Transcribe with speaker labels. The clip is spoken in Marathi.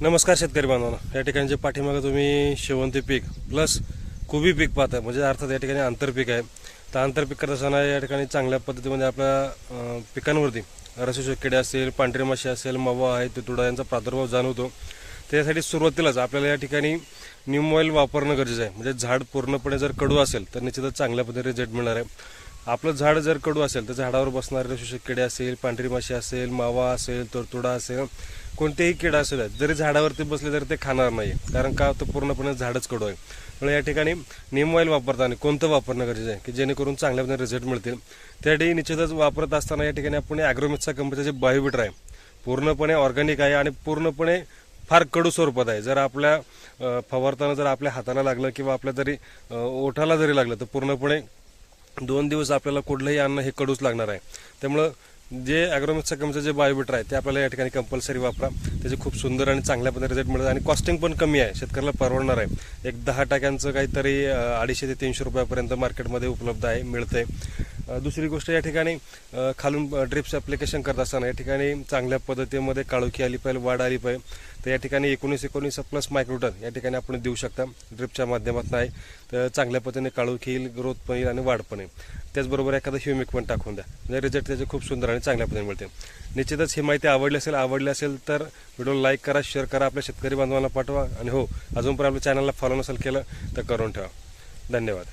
Speaker 1: नमस्कार शेतकरी बांधवांना. या ठिकाणी जे पाठीमागं तुम्ही शेवंती पीक प्लस कुबी पीक पाहताय. म्हणजे अर्थात या ठिकाणी आंतरपीक आहे. तर आंतरपीक करत असताना या ठिकाणी चांगल्या पद्धतीमध्ये आपल्या पिकांवरती रसशोषक किडे असेल पांढरी माशी असेल मवा आहे तुडा यांचा प्रादुर्भाव जाणवतो. त्यासाठी सुरुवातीलाच आपल्याला या ठिकाणी न्यूम ऑइल वापरणं गरजेचं आहे. म्हणजे झाड पूर्णपणे जर कडू असेल तर निश्चितच चांगल्या पद्धतीने रिझल्ट मिळणार आहे. आपलं झाड जर कडू असेल तर झाडावर बसणारे रसशोषक किडे असेल पांढरी माशी असेल मावा असेल तुरतुडा असेल कोणतेही किडा असू द्या जरी झाडावरती बसले तरी ते खाणार नाही कारण का? तर पूर्णपणे झाडच कडू आहे. त्यामुळे या ठिकाणी नीम ऑइल वापरताना कोणतं वापरणं गरजेचं आहे? की जेणेकरून चांगल्या पद्धतीने रिझल्ट मिळतील. त्यासाठी निश्चितच वापरत असताना या ठिकाणी आपण ॲग्रोमिक्सचा कंपनीचं जे बायोबिटर आहे पूर्णपणे ऑर्गॅनिक आहे आणि पूर्णपणे फार कडू स्वरूपात आहे. जर आपल्या फवारताना जर आपल्या हाताला लागलं किंवा आपल्या जरी ओठाला जरी लागलं तर पूर्णपणे दोन दिवस आपल्याला कुठलंही अन्न हे कडूच लागणार आहे. त्यामुळं जे ॲग्रोमिक्सच्या कंपनीचं जे बायोबिटर आहे ते आपल्याला या ठिकाणी कंपल्सरी वापरा. त्याचे खूप सुंदर आणि चांगल्या पद्धतीने रिझल्ट मिळतात आणि कॉस्टिंग पण कमी आहे. शेतकऱ्याला परवडणार आहे. एक दहा टाक्यांचं काहीतरी अडीचशे ते तीनशे रुपयापर्यंत मार्केटमध्ये उपलब्ध आहे मिळतंय. आहे दुसरी गोष्ट या ठिकाणी खालून ड्रिप्स ॲप्लिकेशन करत असताना या ठिकाणी चांगल्या पद्धतीमध्ये काळोखी आली पाहिजे वाढ आली पाहिजे. तर या ठिकाणी एकोणीस एकोणीस प्लस मायक्रोटन या ठिकाणी आपण देऊ शकता. ड्रिपच्या माध्यमातून आहे. तर चांगल्या पद्धतीने काळोखी येईल ग्रोथ पण येईल आणि वाढ पण येईल. त्याचबरोबर एखादं ह्युमिक पण टाकून द्या. म्हणजे रिझल्ट त्याचे खूप सुंदर आणि चांगल्या पद्धतीने मिळते निश्चितच ही माहिती आवडली असेल आवडली असेल तर व्हिडिओ लाईक करा शेअर करा आपल्या शेतकरी बांधवांना पाठवा. आणि हो अजून पण आपल्या चॅनलला फॉलो नसेल केलं तर करून ठेवा. धन्यवाद.